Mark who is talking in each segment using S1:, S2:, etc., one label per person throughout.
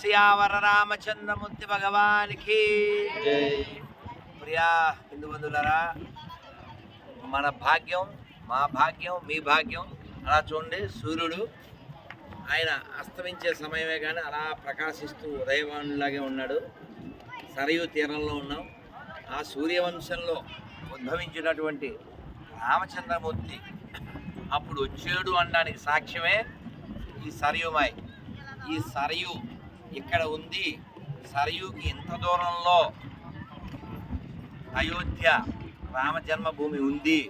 S1: శ్యావర రామచంద్రమూర్తి భగవానికి ప్రియా హిందూ బంధువులారా మన భాగ్యం మా భాగ్యం మీ భాగ్యం. అలా చూడండి సూర్యుడు ఆయన అస్తమించే సమయమే కానీ అలా ప్రకాశిస్తూ ఉదయవాణులాగే ఉన్నాడు. సరయూ తీరంలో ఉన్నాం. ఆ సూర్యవంశంలో ఉద్భవించినటువంటి రామచంద్రమూర్తి అప్పుడు వచ్చాడు అనడానికి సాక్ష్యమే ఈ సరయుమాయ్. ఈ సరయు ఇక్కడ ఉంది సరయుకి ఇంత దూరంలో అయోధ్య రామజన్మభూమి ఉంది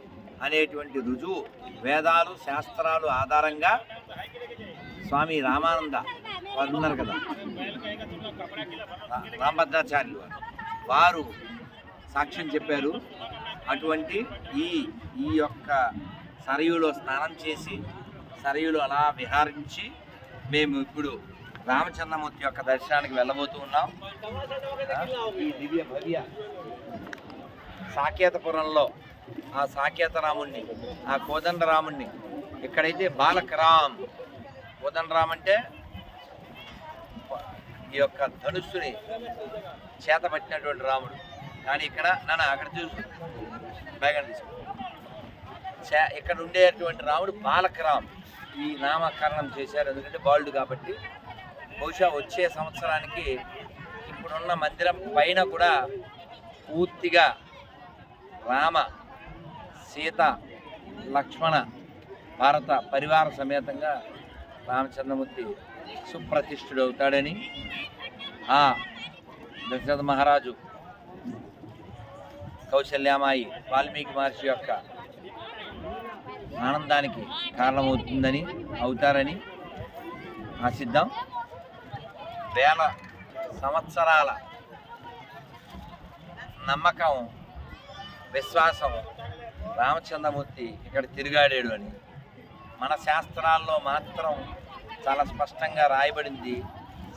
S1: అనేటువంటి రుజువు వేదాలు శాస్త్రాలు ఆధారంగా స్వామి రామానంద వారు ఉన్నారు కదా. రామభద్రాచార్యులు వారు. వారు సాక్ష్యం చెప్పారు. అటువంటి ఈ ఈ యొక్క సరయులో స్నానం చేసి సరయులు అలా విహారించి మేము ఇప్పుడు రామచంద్రమూర్తి యొక్క దర్శనానికి వెళ్ళబోతూ ఉన్నాం. ఈ దివ్య భవ్య సాకేతపురంలో ఆ సాకేతరాముణ్ణి ఆ కోదండ రాముణ్ణి ఇక్కడైతే బాలకరామ్. కోదండరామ్ కోదండ అంటే ఈ యొక్క ధనుస్సుని చేతపట్టినటువంటి రాముడు. కానీ ఇక్కడ నన్ను అక్కడ చూసు బ్యాగ్ చే- ఇక్కడ ఉండేటువంటి రాముడు బాలకరామ్. ఈ నామకరణం చేశారు. ఎందుకంటే బాలుడు కాబట్టి బహుశా వచ్చే సంవత్సరానికి ఇప్పుడున్న మందిరం పైన కూడా పూర్తిగా రామ సీత లక్ష్మణ భారత పరివార సమేతంగా రామచంద్రమూర్తి సుప్రతిష్ఠుడు అవుతాడని ఆ దశరథ మహారాజు కౌశల్యామాయి వాల్మీకి మహర్షి యొక్క ఆనందానికి కారణమవుతుందని అవుతారని ఆశిద్దాం. వేల సంవత్సరాల నమ్మకం విశ్వాసం రామచంద్రమూర్తి ఇక్కడ తిరిగాడాడు అని. మన శాస్త్రాల్లో మాత్రం చాలా స్పష్టంగా రాయబడింది.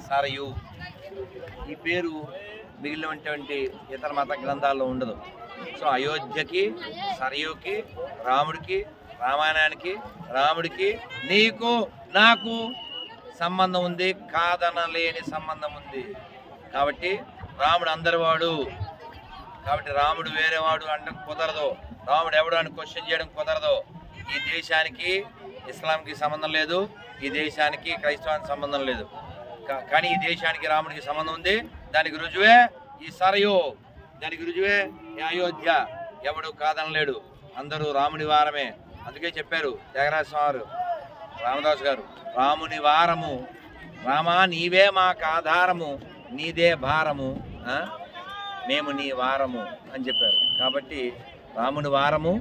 S1: సరయు ఈ పేరు మిగిలినటువంటి ఇతర మత గ్రంథాల్లో ఉండదు. సో అయోధ్యకి సరయుకి రాముడికి రామాయణానికి రాముడికి నీకు నాకు సంబంధం ఉంది కాదనలేని సంబంధం ఉంది. కాబట్టి రాముడు అందరివాడు. కాబట్టి రాముడు వేరేవాడు అంటే కుదరదు. రాముడు ఎవడు అని క్వశ్చన్ చేయడం కుదరదు. ఈ దేశానికి ఇస్లాంకి సంబంధం లేదు. ఈ దేశానికి క్రైస్తవానికి సంబంధం లేదు. కా- కానీ ఈ దేశానికి రాముడికి సంబంధం ఉంది. దానికి రుజువే ఈ సరయు. దానికి రుజువే అయోధ్య. ఎవడు కాదనలేడు. అందరూ రాముడి వారమే. అందుకే చెప్పారు త్యాగరాజ స్వామి రామదాస్ గారు రాముని వారము. రామా నీవే మాకు ఆధారము నీదే భారము మేము నీ వారము అని చెప్పారు. కాబట్టి రాముని వారము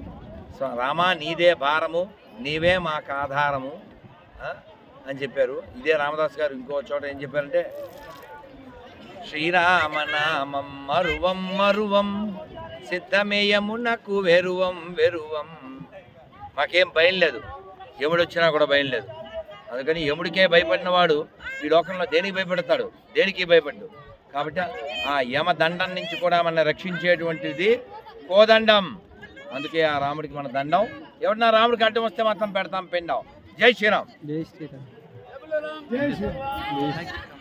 S1: రామా నీదే భారము నీవే మాకు ఆధారము అని చెప్పారు. ఇదే రామదాస్ గారు ఇంకో చోట ఏం చెప్పారంటే శ్రీరామనామం మరువం మరువం సిద్ధమేయమునకు వెరువం వెరువం. మాకేం భయం లేదు. యముడు వచ్చినా కూడా భయం లేదు. అందుకని యముడికే భయపడిన వాడు ఈ లోకంలో దేనికి భయపడతాడు? దేనికి భయపడ్డు? కాబట్టి ఆ యమ దండం నుంచి కూడా మన రక్షించేటువంటిది కోదండం. అందుకే ఆ రాముడికి మన దండం. ఎవరన్నా రాముడికి అడ్డం వస్తే మాత్రం పెడతాం పిండం. జై శ్రీరామ్.
S2: జై శ్రీరామ్. జై శ్రీరామ్.